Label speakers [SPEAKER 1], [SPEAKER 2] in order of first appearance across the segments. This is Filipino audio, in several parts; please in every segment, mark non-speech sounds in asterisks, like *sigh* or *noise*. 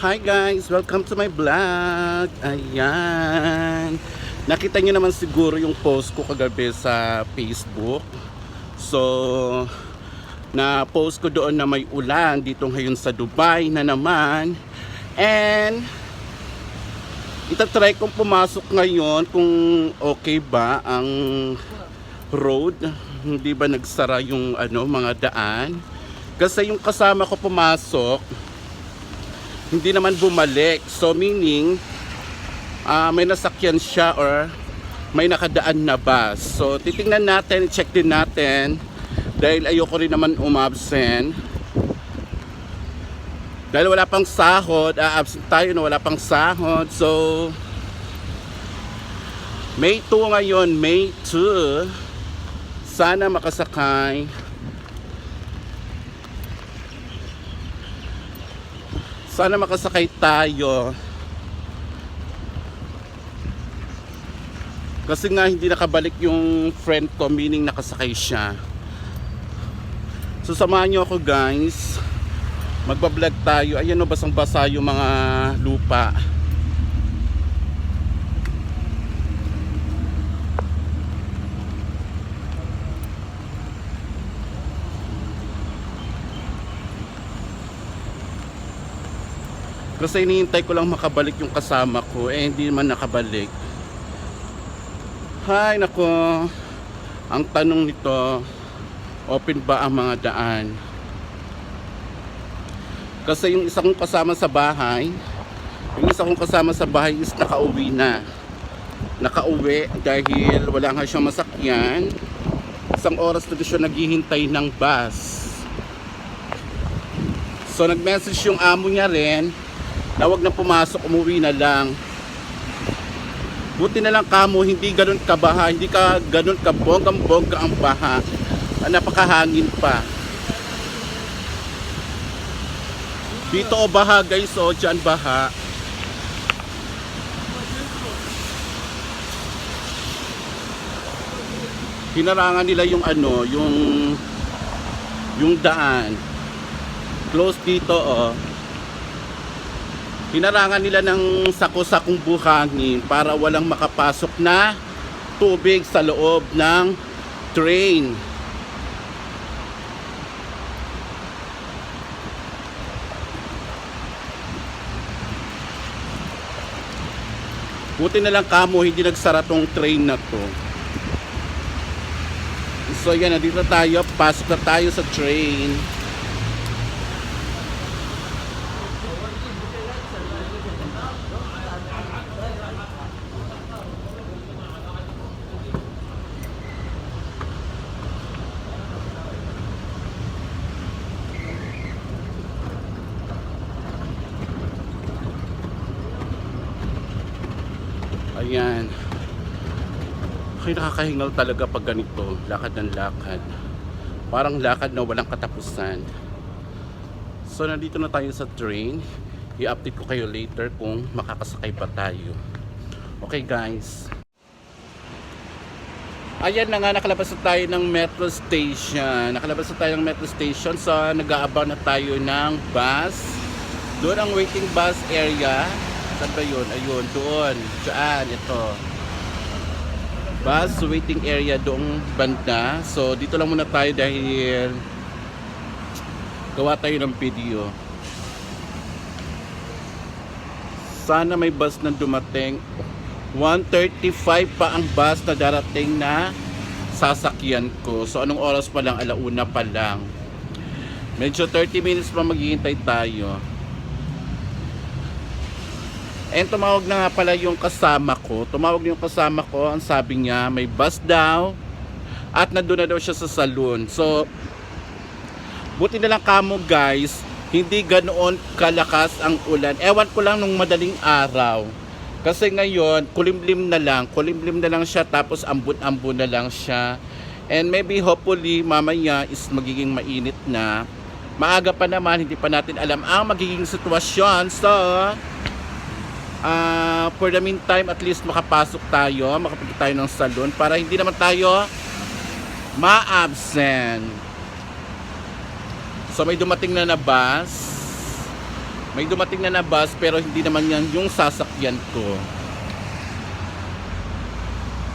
[SPEAKER 1] Hi guys! Welcome to my vlog! Ayan! Nakita nyo naman siguro yung post ko kagabi sa Facebook. So, na post ko doon na may ulan dito ngayon sa Dubai na naman. And, itatry kong pumasok ngayon kung okay ba ang road. Hindi ba nagsara yung ano, mga daan. Kasi yung kasama ko pumasok, hindi naman bumalik. So meaning, ah, may nasakyan siya or may nakadaan na bus. So titingnan natin, check din natin dahil ayoko rin naman umabsent. Dahil wala pang sahod, a-absent tayo na wala pang sahod. So, May 2 ngayon, May 2. Sana makasakay. Sana makasakay tayo. Kasi nga hindi nakabalik yung friend ko, meaning nakasakay siya. So samahan nyo ako guys. Magbablog tayo. Ayan o, basang basa yung mga lupa. Kasi iniintay ko lang makabalik yung kasama ko eh hindi man nakabalik. Hay nako. Ang tanong nito, open ba ang mga daan? Kasi yung isa kong kasama sa bahay, yung isa kong kasama sa bahay is nakauwi na. Nakauwi dahil wala nga siyang masakyan. Isang oras na siya naghihintay ng bus. So nag-message yung amo niya rin na wag na pumasok, umuwi na lang. Buti na lang kamo, hindi ganun kabaha, hindi ka ganun kabonggang-bongga ang baha. Ah, Napakahangin pa. Dito o baha guys, o dyan baha. Hinarangan nila yung ano, yung yung daan. Close dito oh. Hinarangan nila ng sako-sakong buhangin para walang makapasok na tubig sa loob ng train. Buti na lang kamo hindi nagsara tong train na to. So yan, nandito tayo, pasok na tayo sa train. Ayan. Ay, nakakahingal talaga pag ganito. Lakad ng lakad. Parang lakad na walang katapusan. So, nandito na tayo sa train. I-update ko kayo later kung makakasakay pa tayo. Okay, guys. Ayan na nga, nakalabas na tayo ng metro station. Nakalabas na tayo ng metro station. So, nag-aabaw na tayo ng bus. Doon ang waiting bus area. Saan ba yun? Ayun, doon. Diyan, ito. Bus waiting area doong banda. So, dito lang muna tayo dahil gawa tayo ng video. Sana may bus na dumating. 1.35 pa ang bus na darating na sasakyan ko. So, anong oras pa lang? Alauna pa lang. Medyo 30 minutes pa maghihintay tayo. And tumawag na nga pala yung kasama ko. Tumawag yung kasama ko. Ang sabi niya, may bus daw. At nandun na daw siya sa saloon. So, buti na lang kamo guys. Hindi ganoon kalakas ang ulan. Ewan ko lang nung madaling araw. Kasi ngayon, kulimlim na lang. Kulimlim na lang siya. Tapos ambon-ambon na lang siya. And maybe hopefully mamaya is magiging mainit na. Maaga pa naman, hindi pa natin alam ang magiging sitwasyon. So, Ah, for the meantime, at least makapasok tayo, makapunta tayo ng salon para hindi naman tayo ma-absent. So may dumating na na bus. May dumating na na bus pero hindi naman yan yung sasakyan ko.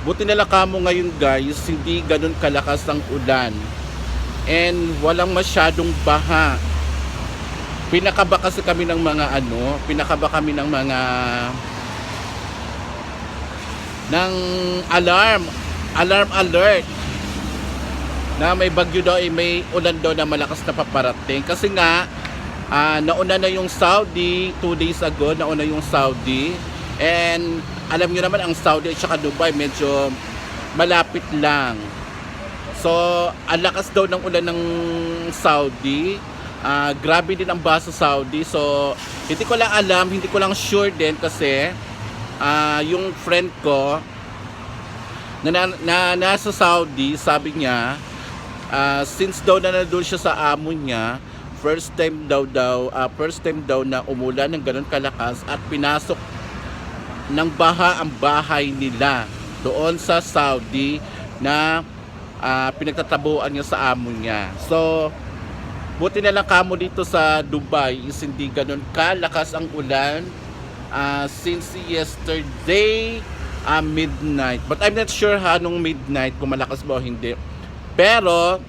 [SPEAKER 1] Buti na lang kamo ngayon guys, hindi ganun kalakas ang ulan. And walang masyadong baha. Pinakaba kasi kami ng mga ano, pinakaba kami ng mga ng alarm, alarm alert na may bagyo daw eh, may ulan daw na malakas na paparating. Kasi nga ah, nauna na yung Saudi 2 days ago nauna yung Saudi. And alam nyo naman ang Saudi at saka Dubai medyo malapit lang. So ang lakas daw ng ulan ng Saudi Ah, grabe din ang baha sa Saudi so hindi ko lang alam hindi ko lang sure din kasi ah, yung friend ko na, na, na nasa Saudi sabi niya Ah, since daw na nandun siya sa amo niya, first time daw daw, ah, first time daw na umulan ng ganun kalakas at pinasok ng baha ang bahay nila doon sa Saudi na ah, pinagtatabuan niya sa amo niya. So, buti na lang kamo dito sa Dubai is hindi ganun kalakas ang ulan ah, since yesterday ah, midnight. But I'm not sure ha nung midnight kung malakas ba o hindi. Pero,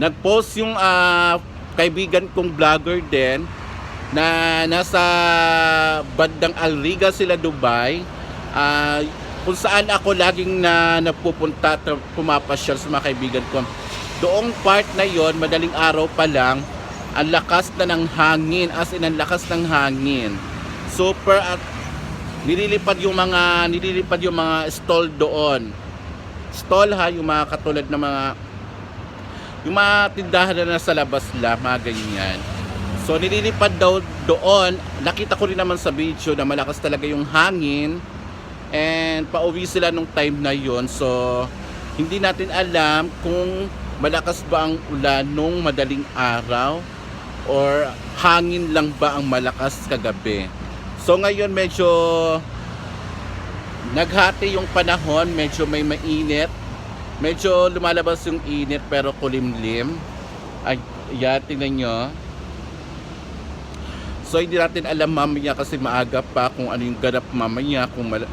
[SPEAKER 1] nag-post yung ah, kaibigan kong vlogger din na nasa bandang Alriga sila Dubai. Ah, kung saan ako laging na napupunta at pumapasyal sa mga kaibigan ko. Doong part na yon madaling araw pa lang, ang lakas na ng hangin, as in ang lakas ng hangin. Super at nililipad yung mga nililipad yung mga stall doon stall ha, yung mga katulad ng mga yung mga tindahan na nasa labas lang, mga ganyan. So nililipad daw doon, nakita ko rin naman sa video na malakas talaga yung hangin and pauwi sila nung time na yon So hindi natin alam kung malakas ba ang ulan nung madaling araw or hangin lang ba ang malakas kagabi. So ngayon medyo naghati yung panahon, medyo may mainit. Medyo lumalabas yung init pero kulimlim. Ay, yan, tingnan nyo. So hindi natin alam mamaya kasi maaga pa kung ano yung ganap mamaya, kung mal-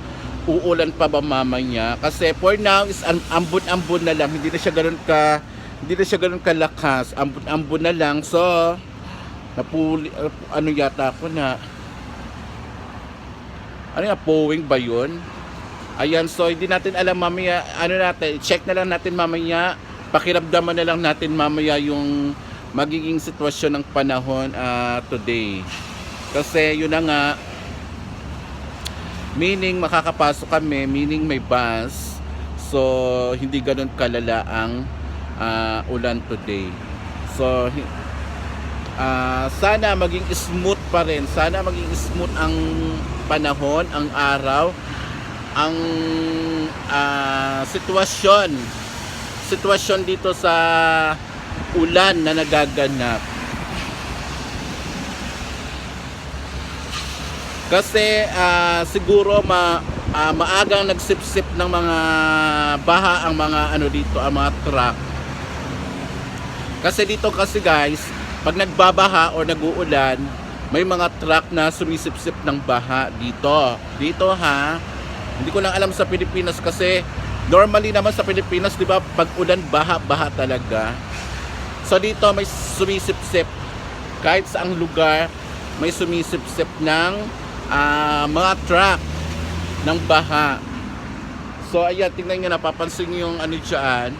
[SPEAKER 1] uulan pa ba mamaya. Kasi for now is am- ambon-ambon na lang, hindi na siya ganoon ka hindi na siya ganoon kalakas, ambon-ambon na lang. So napuli ano yata ako na ano nga, powing ba yun? Ayan, so hindi natin alam mamaya, ano natin, check na lang natin mamaya, pakiramdaman na lang natin mamaya yung magiging sitwasyon ng panahon ah, today. Kasi yun na nga, meaning makakapasok kami, meaning may bus, so hindi ganun kalala ang ah, ulan today. So, ah, sana maging smooth pa rin, sana maging smooth ang panahon, ang araw, ang ah, sitwasyon. Sitwasyon dito sa ulan na nagaganap. Kasi ah, siguro ma ah, maagang nagsipsip ng mga baha ang mga ano dito ang mga truck kasi dito kasi guys pag nagbabaha o nag-uulan may mga truck na sumisipsip ng baha dito dito ha hindi ko lang alam sa Pilipinas kasi normally naman sa Pilipinas, 'di ba, pag ulan baha-baha talaga. So dito may sumisipsip kahit sa ang lugar may sumisipsip ng ah, mga truck ng baha. So ayan, tingnan niyo napapansin niyo yung ano diyan.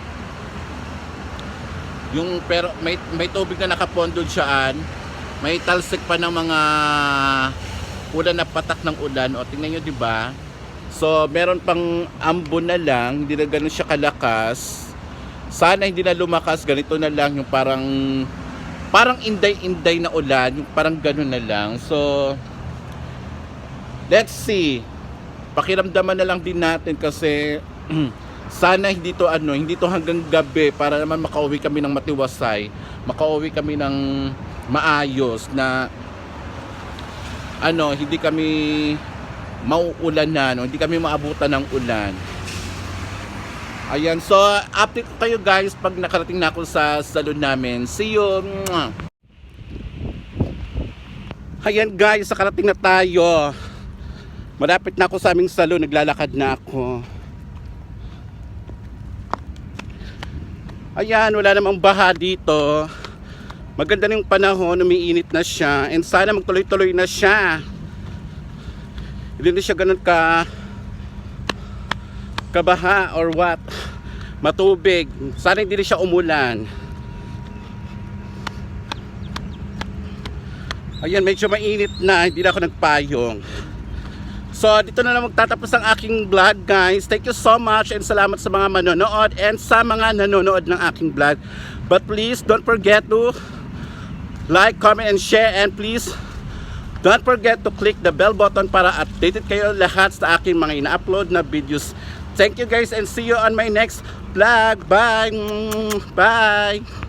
[SPEAKER 1] Yung pero may may tubig na nakapondo diyan. May talsik pa ng mga ulan na patak ng ulan. O tingnan niyo 'di ba? So, meron pang ambon na lang, hindi na ganun siya kalakas. Sana hindi na lumakas, ganito na lang yung parang parang inday-inday na ulan, yung parang ganun na lang. So, let's see. Pakiramdaman na lang din natin kasi *clears throat* sana hindi to ano, hindi to hanggang gabi para naman makauwi kami ng matiwasay, makauwi kami ng maayos na ano, hindi kami mauulan na, no? hindi kami maabutan ng ulan. Ayan, so update ko kayo guys pag nakarating na ako sa salon namin. See you! Ayan guys, nakarating na tayo. Malapit na ako sa aming salon, naglalakad na ako. Ayan, wala namang baha dito. Maganda yung panahon, umiinit na siya. And sana magtuloy-tuloy na siya. Hindi na siya ganun ka kabaha or what. Matubig. Sana hindi na siya umulan. Ayan, medyo mainit na. Hindi na ako nagpayong. So, dito na lang magtatapos ang aking vlog, guys. Thank you so much and salamat sa mga manonood and sa mga nanonood ng aking vlog. But please, don't forget to like, comment, and share. And please, don't forget to click the bell button para updated kayo lahat sa aking mga ina-upload na videos. Thank you guys and see you on my next vlog. Bye! Bye!